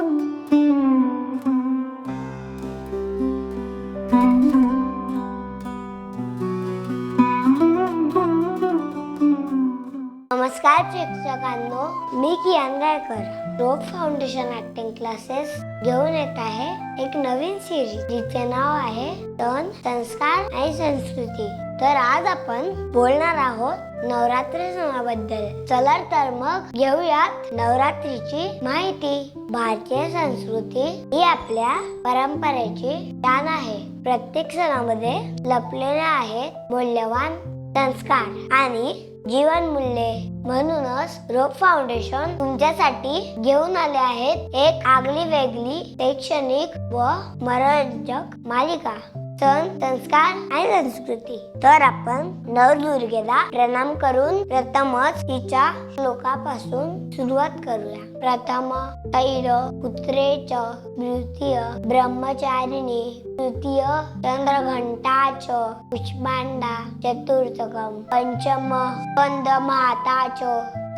नमस्कार शिक्षकांनो मी Kiyan Gaikar rope foundation acting classes घेऊन येत आहे एक नवीन सिरीज जिचे नाव आहे तन संस्कार आणि संस्कृती. तर आज आपण बोलणार आहोत नवरात्र सणाबद्दल. चला तर मग घेऊयात नवरात्रीची माहिती. भारतीय संस्कृती ही आपल्या परंपरेची दान आहे. प्रत्येक सणामध्ये लपलेले आहेत मूल्यवान संस्कार आणि जीवन मूल्ये. म्हणूनच रोप फाउंडेशन तुमच्यासाठी घेऊन आले आहेत एक आगली वेगळी शैक्षणिक व मनोरंजक मालिका. सण संस्कार आणि संस्कृती. तर आपण नवदुर्गेला प्रणाम करून प्रथमच तिच्या श्लोकापासून सुरुवात करूया. प्रथम तैर पुत्रेच द्वितीय ब्रह्मचारिणी तृतीय चंद्रघंटाच पुष्पांडा चतुर्थकम पंचम कंद माताच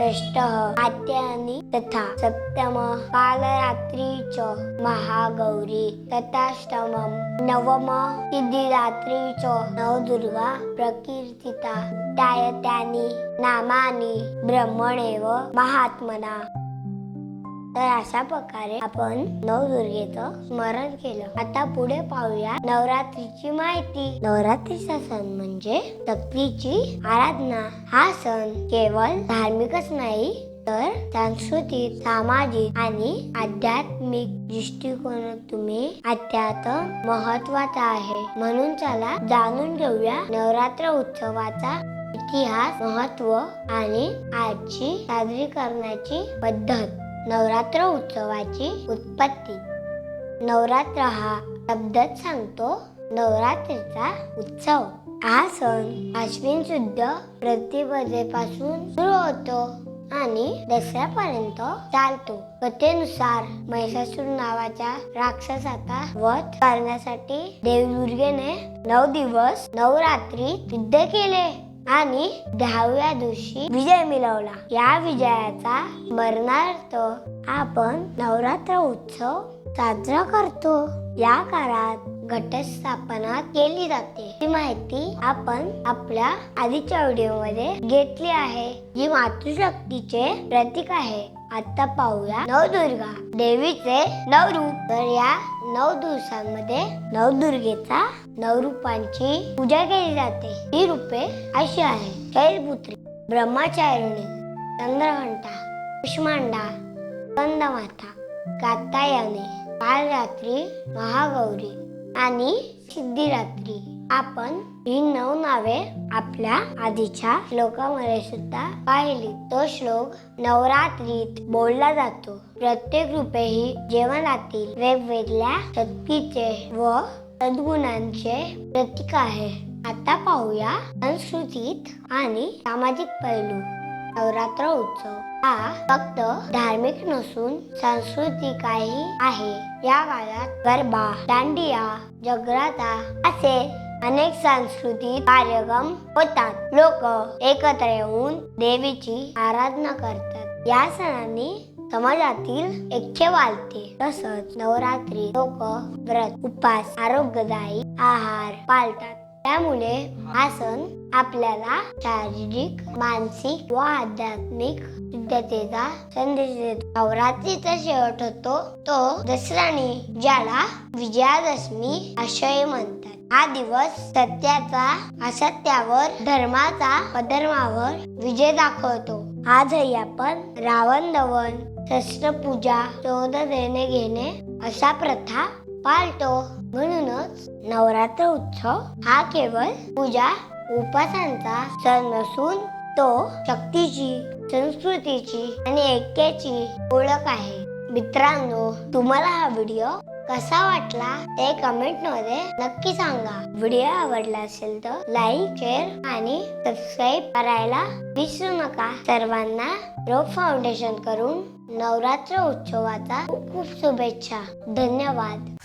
षष्ठ आत्यानी तथा सप्तम कालरात्रीच महागौरी तथाष्टमं नवम सिद्धिरात्रीच नवदुर्गा प्रकीर्तिता तायत्यानि नामानी ब्रह्मणेव महात्मना. तर अशा प्रकारे आपण नवदुर्गेचं स्मरण केलं. आता पुढे पाहूया नवरात्रीची माहिती. नवरात्रीचा सण म्हणजे शक्तीची आराधना. हा सण केवळ धार्मिकच नाही तर सांस्कृतिक सामाजिक आणि आध्यात्मिक दृष्टिकोन तुम्ही अत्यंत महत्त्वाचा आहे. म्हणून चला जाणून घेऊया नवरात्र उत्सवाचा इतिहास महत्त्व आणि आजची साजरीकरणाची पद्धत. नवरात्र उत्सवाची उत्पत्ती. नवरात्र हा शब्दच सांगतो नवरात्रीचा उत्सव. हा सण आश्विन शुद्ध प्रतिपदेपासून सुरू होतो आणि दसऱ्यापर्यंत चालतो. कथेनुसार महिषासूर नावाच्या राक्षसाचा वध करण्यासाठी देवदुर्गेने नऊ दिवस नवरात्री युद्ध केले. आणि दहाव्या दिवशी विजय मिळवला. या विजयाचा मरणार्थ आपण नवरात्र उत्सव साजरा करतो. या काळात घटस्थापना केली जाते. ही माहिती आपण आपल्या आधीच्या व्हिडिओमध्ये घेतली आहे. जी मातृशक्तीचे प्रतीक आहे. आता पाहूया नवदुर्गा. देवीचे नवरूप तर या नऊ दिवसांमध्ये नवदुर्गेचा नवरूपांची पूजा केली जाते. ही रूपे अशी आहे शैलपुत्री ब्रह्मचारिणी चंद्रघंटा कुष्मांडा कंदमाता कात्यायने कालरात्री महागौरी आणि सिद्धिरात्री. आपण ही नऊ नावे आपल्या आधीच्या श्लोकामध्ये सुद्धा पाहिली. तो श्लोक नवरात्रीत बोलला जातो. प्रत्येक रूपे ही जेवणातील वेगवेगळ्या शक्तीचे व सद्गुणांचे प्रतीक आहे. आता पाहूया संस्कृतीत आणि सामाजिक पैलू. नवरात्र उत्सव हा फक्त धार्मिक नसून सांस्कृतिकही आहे. या काळात गरबा दांडिया जगराता असे अनेक सांस्कृतिक कार्यक्रम होतात. लोक एकत्र येऊन देवीची आराधना करतात. या सणांनी समाजातील ऐक्य वाढते. तसंच नवरात्री लोक व्रत उपास आरोग्यदायी आहार पाळतात. त्यामुळे हा सण आपल्याला शारीरिक मानसिक व आध्यात्मिक शुद्धतेचा संदेश देतो. नवरात्रीचा शेवट होतो तो दसराने ज्याला विजयादशमी आशय म्हणतात. हा दिवस सत्याचा असत्यावर धर्माचा अधर्मावर विजय दाखवतो. आजही आपण रावण दवन शस्त्रपूजा शोध देणे घेणे अशा प्रथा पाळतो. म्हणूनच नवरात्र उत्सव हा केवळ पूजा उपासांचा सण नसून तो शक्तीची संस्कृतीची आणि ऐक्याची ओळख आहे. मित्रांनो तुम्हाला हा व्हिडिओ कसा वाटला ते कमेंटमध्ये नक्की सांगा. व्हिडिओ आवडला असेल तर लाईक शेअर आणि सबस्क्राईब करायला विसरू नका. सर्वांना रोप फाउंडेशन करून नवरात्र उत्सवाचा खूप खूप शुभेच्छा. धन्यवाद.